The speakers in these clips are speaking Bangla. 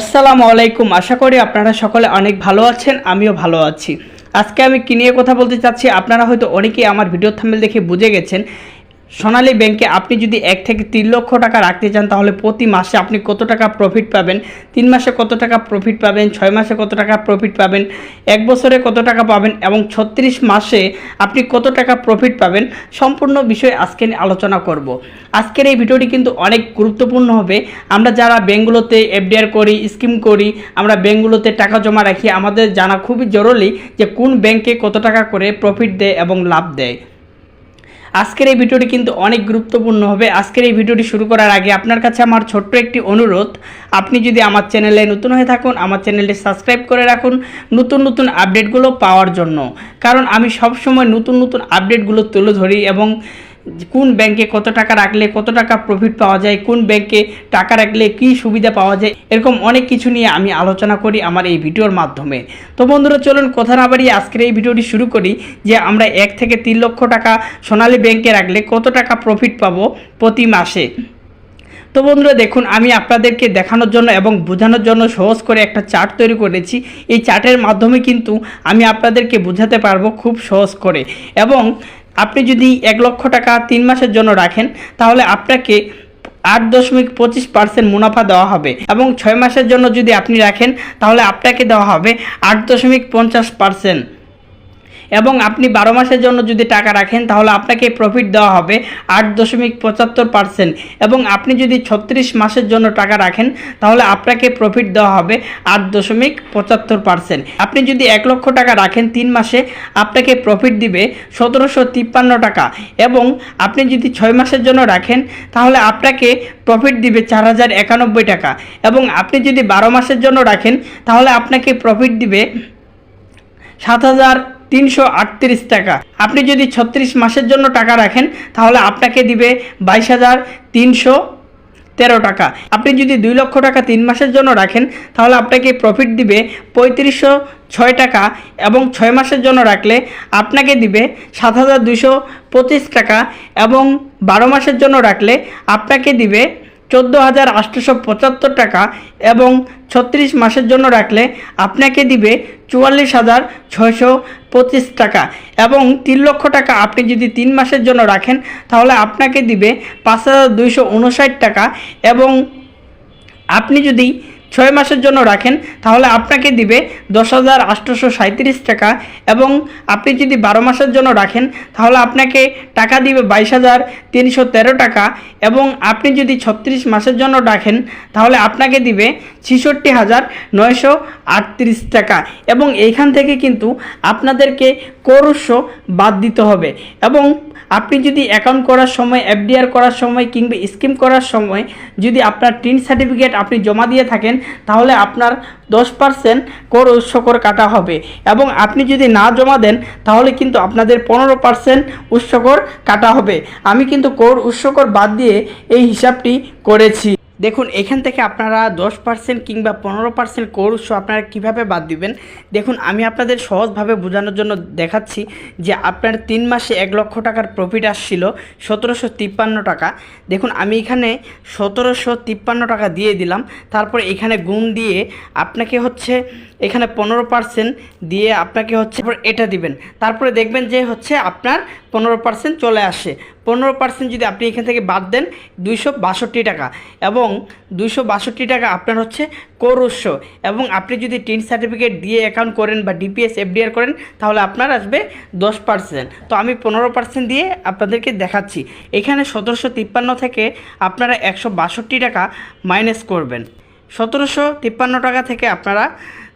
আসসালামু আলাইকুম। আশা করি আপনারা সকলে অনেক ভালো আছেন, আমিও ভালো আছি। আজকে আমি কী নিয়ে কথা বলতে চাচ্ছি, আপনারা হয়তো অনেকেই আমার ভিডিও থামেল দেখে বুঝে গেছেন সোনালী ব্যাংকে আপনি যদি এক থেকে তিন লক্ষ টাকা রাখতে চান, তাহলে প্রতি মাসে আপনি কত টাকা প্রফিট পাবেন? তিন মাসে কত টাকা প্রফিট পাবেন? ছয় মাসে কত টাকা প্রফিট পাবেন? এক বছরে কত টাকা পাবেন? এবং ছত্রিশ মাসে আপনি কত টাকা প্রফিট পাবেন? সম্পূর্ণ বিষয়ে আজকে আলোচনা করব। আজকের এই ভিডিওটি কিন্তু অনেক গুরুত্বপূর্ণ হবে। আমরা যারা ব্যাঙ্কগুলোতে এফডিআর করি, স্কিম করি, আমরা ব্যাঙ্কগুলোতে টাকা জমা রাখি, আমাদের জানা খুবই জরুরি যে কোন ব্যাংকে কত টাকা করে প্রফিট দেয় এবং লাভ দেয়। আজকের এই ভিডিওটি কিন্তু অনেক গুরুত্বপূর্ণ হবে। আজকের এই ভিডিওটি শুরু করার আগে আপনার কাছে আমার ছোট্ট একটি অনুরোধ। আপনি যদি আমার চ্যানেলে নতুন হয়ে থাকুন, আমার চ্যানেলটি সাবস্ক্রাইব করে রাখুন নতুন নতুন আপডেটগুলো পাওয়ার জন্য। কারণ আমি সব সময় নতুন নতুন আপডেটগুলো তুলে ধরি এবং কোন ব্যাংকে কত টাকা রাখলে কত টাকা প্রফিট পাওয়া যায়, কোন ব্যাংকে টাকা রাখলে কী সুবিধা পাওয়া যায়, এরকম অনেক কিছু নিয়ে আমি আলোচনা করি আমার এই ভিডিওর মাধ্যমে। তো বন্ধুরা, চলুন কথা না বাড়িয়ে আজকের এই ভিডিওটি শুরু করি যে আমরা এক থেকে তিন লক্ষ টাকা সোনালী ব্যাংকে রাখলে কত টাকা প্রফিট পাবো প্রতি মাসে। তো বন্ধুরা, দেখুন, আমি আপনাদেরকে দেখানোর জন্য এবং বোঝানোর জন্য সহজ করে একটা চার্ট তৈরি করেছি। এই চার্টের মাধ্যমে কিন্তু আমি আপনাদেরকে বোঝাতে পারব খুব সহজ করে। এবং আপনি যদি এক লক্ষ টাকা তিন মাসের জন্য রাখেন, তাহলে আপনাকে আট দশমিক পঁচিশ পার্সেন্ট মুনাফা দেওয়া হবে। এবং ছয় মাসের জন্য যদি আপনি রাখেন, তাহলে আপনাকে দেওয়া হবে আট দশমিক পঞ্চাশ পার্সেন্ট। এবং আপনি বারো মাসের জন্য যদি টাকা রাখেন, তাহলে আপনাকে প্রফিট দেওয়া হবে আট দশমিক পঁচাত্তর পার্সেন্ট এবং আপনি যদি ছত্রিশ মাসের জন্য টাকা রাখেন, তাহলে আপনাকে প্রফিট দেওয়া হবে আট দশমিক পঁচাত্তর পার্সেন্ট আপনি যদি এক লক্ষ টাকা রাখেন তিন মাসে, আপনাকে প্রফিট দিবে সতেরোশো তিপ্পান্ন টাকা। এবং আপনি যদি ছয় মাসের জন্য রাখেন, তাহলে আপনাকে প্রফিট দিবে চার হাজার একানব্বই টাকা। এবং আপনি যদি বারো মাসের জন্য রাখেন, তাহলে আপনাকে প্রফিট দিবে সাত হাজার তিনশো আটত্রিশ টাকা। আপনি যদি ছত্রিশ মাসের জন্য টাকা রাখেন, তাহলে আপনাকে দিবে বাইশ হাজার তিনশো তেরো টাকা। আপনি যদি দুই লক্ষ টাকা তিন মাসের জন্য রাখেন, তাহলে আপনাকে প্রফিট দিবে পঁয়ত্রিশশো ছয় টাকা এবং ছয় মাসের জন্য রাখলে আপনাকে দিবে সাত হাজার দুশো পঁচিশ টাকা এবং বারো মাসের জন্য রাখলে আপনাকে দিবে চোদ্দ হাজার আটশোশো পঁচাত্তর টাকা এবং ছত্রিশ মাসের জন্য রাখলে আপনাকে দিবে চুয়াল্লিশ হাজার ছয়শো পঁচিশ টাকা এবং তিন লক্ষ টাকা আপনি যদি তিন মাসের জন্য রাখেন, তাহলে আপনাকে দিবে পাঁচ হাজার দুইশো উনষাট টাকা এবং আপনি যদি ছয় মাসের জন্য রাখেন, তাহলে আপনাকে দিবে দশ হাজার আটশোশো সাঁত্রিশ টাকা এবং আপনি যদি বারো মাসের জন্য রাখেন, তাহলে আপনাকে টাকা দিবে বাইশ হাজার তিনশো তেরো টাকা এবং আপনি যদি ছত্রিশ মাসের জন্য রাখেন, তাহলে আপনাকে দিবে ছেষট্টি হাজার নয়শো আটত্রিশ টাকা এবং এইখান থেকে কিন্তু আপনাদেরকে করস্য বাদ দিতে হবে এবং আপনি যদি অ্যাকাউন্ট করার সময় এফডিআর করার সময় কিংবা স্কিম করার সময় যদি আপনার টিন সার্টিফিকেট আপনি জমা দিয়ে থাকেন, তাহলে আপনার দশ পার্সেন্ট কর উৎসকর কাটা হবে। এবং আপনি যদি না জমা দেন, তাহলে কিন্তু আপনাদের পনেরো পার্সেন্ট উৎসকর কাটা হবে। আমি কিন্তু কর উৎসকর বাদ দিয়ে এই হিসাবটি করেছি। দেখুন, এখান থেকে আপনারা দশ পার্সেন্ট কিংবা পনেরো পার্সেন্ট কোর্স আপনারা কীভাবে বাদ দিবেন? দেখুন, আমি আপনাদের সহজভাবে বোঝানোর জন্য দেখাচ্ছি যে আপনার তিন মাসে এক লক্ষ টাকার প্রফিট আসছিল সতেরোশো তিপ্পান্ন টাকা। দেখুন, আমি এখানে সতেরোশো তিপ্পান্ন টাকা দিয়ে দিলাম। তারপর এখানে গুণ দিয়ে আপনাকে হচ্ছে এখানে পনেরো পার্সেন্ট দিয়ে আপনাকে হচ্ছে এটা দিবেন। তারপরে দেখবেন যে হচ্ছে আপনার পনেরো পার্সেন্ট চলে আসে। পনেরো পার্সেন্ট যদি আপনি এখান থেকে বাদ দেন, দুইশো বাষট্টি টাকা। এবং দুইশো বাষট্টি টাকা আপনার হচ্ছে কোর উৎস এবং আপনি যদি টিন সার্টিফিকেট দিয়ে অ্যাকাউন্ট করেন বা ডিপিএস এফডিআর করেন, তাহলে আপনার আসবে দশ পার্সেন্ট তো আমি পনেরো পার্সেন্ট দিয়ে আপনাদেরকে দেখাচ্ছি। এখানে সতেরোশো তিপ্পান্ন থেকে আপনারা একশো বাষট্টি টাকা মাইনাস করবেন। সতেরোশো তিপ্পান্ন টাকা থেকে আপনারা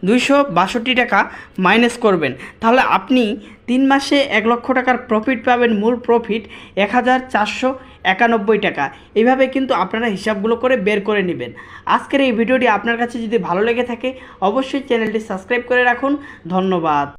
দুইশো বাষট্টি টাকা মাইনাস করবেন। তাহলে আপনি তিন মাসে এক লক্ষ টাকার প্রফিট পাবেন, মূল প্রফিট এক হাজার চারশো একানব্বই টাকা। এইভাবে কিন্তু আপনারা হিসাবগুলো করে বের করে নেবেন। আজকের এই ভিডিওটি আপনার কাছে যদি ভালো লেগে থাকে, অবশ্যই চ্যানেলটি সাবস্ক্রাইব করে রাখুন। ধন্যবাদ।